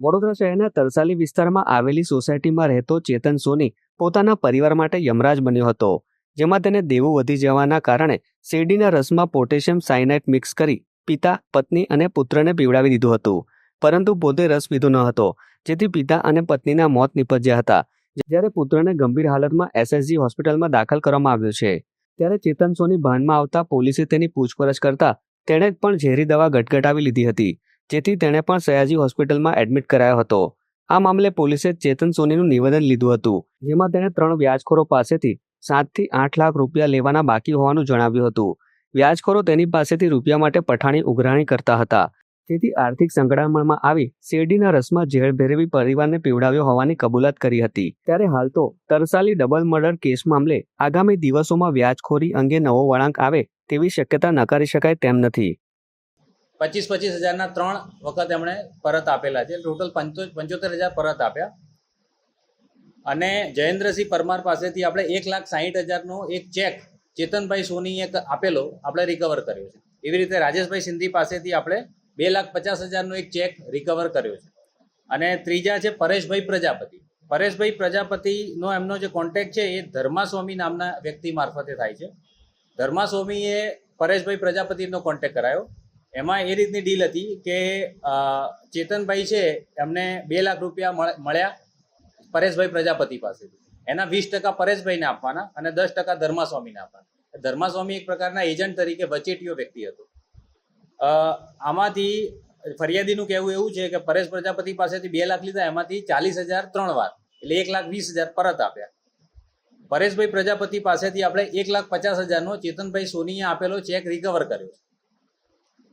વડોદરા શહેરના તરસાલી વિસ્તારમાં આવેલી સોસાયટીમાં રહેતો ચેતન સોની પોતાના પરિવાર માટે યમરાજ બન્યો હતો, જેમાં તેને દેવું વધી જવાના કારણે શેરડીના રસમાં પોટેશિયમ સાયનાઇટ મિક્સ કરી પિતા, પત્ની અને પુત્રને પીવડાવી દીધું હતું, પરંતુ પોતે રસ પીધો ન હતો, જેથી પિતા અને પત્નીના મોત નિપજ્યા હતા, જ્યારે પુત્રને ગંભીર હાલતમાં એસએસજી હોસ્પિટલમાં દાખલ કરવામાં આવ્યો છે. ત્યારે ચેતન સોની ભાનમાં આવતા પોલીસે તેની પૂછપરછ કરતા તેણે પણ ઝેરી દવા ગટગટાવી લીધી હતી જેથી તેણે પણ સયાજી હોસ્પિટલમાં એડમિટ કરાયો હતો. આ મામલે પોલીસે ચેતન સોનીનું નિવેદન લીધું હતું, જેમાં તેણે ત્રણ વ્યાજખોરો પાસેથી સાતથી આઠ લાખ રૂપિયા લેવાના બાકી હોવાનું જણાવ્યું હતું. વ્યાજખોરો તેની પાસેથી રૂપિયા માટે પઠાણી ઉઘરાણી કરતા હતા. તેથી આર્થિક સંકળામણમાં આવી શેરડીના રસમાં ઝેર ભેરવી પરિવારને પીવડાવ્યો હોવાની કબૂલાત કરી હતી. ત્યારે હાલ તો તરસાલી ડબલ મર્ડર કેસ મામલે આગામી દિવસોમાં વ્યાજખોરી અંગે નવો વળાંક આવે તેવી શક્યતા નકારી શકાય તેમ નથી. પચીસ પચીસ હજારના ત્રણ વખત એમણે પરત આપેલા છે. ટોટલ પંચો, પંચોતેર હજાર પરત આપ્યા. અને જયેન્દ્રસિંહ પરમાર પાસેથી આપણે એક લાખ સાહીઠ હજારનો એક ચેક ચેતનભાઈ સોનીએ આપેલો, આપણે રિકવર કર્યો છે. એવી રીતે રાજેશભાઈ સિંધી પાસેથી આપણે બે લાખ પચાસ હજારનો એક ચેક રિકવર કર્યો છે. અને ત્રીજા છે પરેશભાઈ પ્રજાપતિ. પરેશભાઈ પ્રજાપતિનો એમનો જે કોન્ટેક્ટ છે એ ધર્માસ્વામી નામના વ્યક્તિ મારફતે થાય છે. ધર્માસ્વામીએ પરેશભાઈ પ્રજાપતિનો કોન્ટેક્ટ કરાયો. એમાં એ રીતની ડીલ હતી કે ચેતનભાઈ છે, એમને બે લાખ રૂપિયા મળ- મળ્યા પરેશભાઈ પ્રજાપતિ પાસેથી. એના વીસ ટકા પરેશભાઈને આપવાના અને દસ ટકા ધર્માસ્વામીને આપવાના. ધર્માસ્વામી એક પ્રકારના એજન્ટ તરીકે વચેટીયો વ્યક્તિ હતો. આમાંથી ફરિયાદીનું કહેવું એવું છે કે પરેશ પ્રજાપતિ પાસેથી બે લાખ લીધા, એમાંથી ચાલીસ હજાર ત્રણ વાર, એટલે એક લાખ વીસ હજાર પરત આપ્યા. પરેશભાઈ પ્રજાપતિ પાસેથી આપણે એક લાખ પચાસ હજારનો ચેતનભાઈ સોનીએ આપેલો ચેક રિકવર કર્યો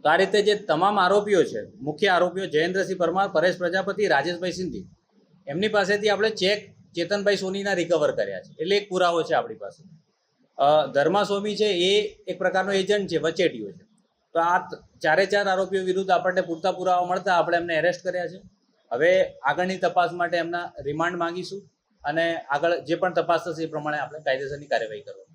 તો આ રીતે જે તમામ આરોપીઓ છે, મુખ્ય આરોપીઓ જયેન્દ્રસિંહ પરમાર, પરેશ પ્રજાપતિ, રાજેશભાઈ સિંધી, એમની પાસેથી આપણે ચેક ચેતનભાઈ સોનીના રિકવર કર્યા છે. એટલે એક પુરાવો છે આપણી પાસે. ધર્મા સોમી છે એ એક પ્રકારનો એજન્ટ છે, વચેટીઓ છે. તો આ ચારે ચાર આરોપીઓ વિરુદ્ધ આપણને પૂરતા પુરાવા મળતા આપણે એમને એરેસ્ટ કર્યા છે. હવે આગળની તપાસ માટે એમના રિમાન્ડ માંગીશું અને આગળ જે પણ તપાસ થશે એ પ્રમાણે આપણે કાયદેસરની કાર્યવાહી કરવાની.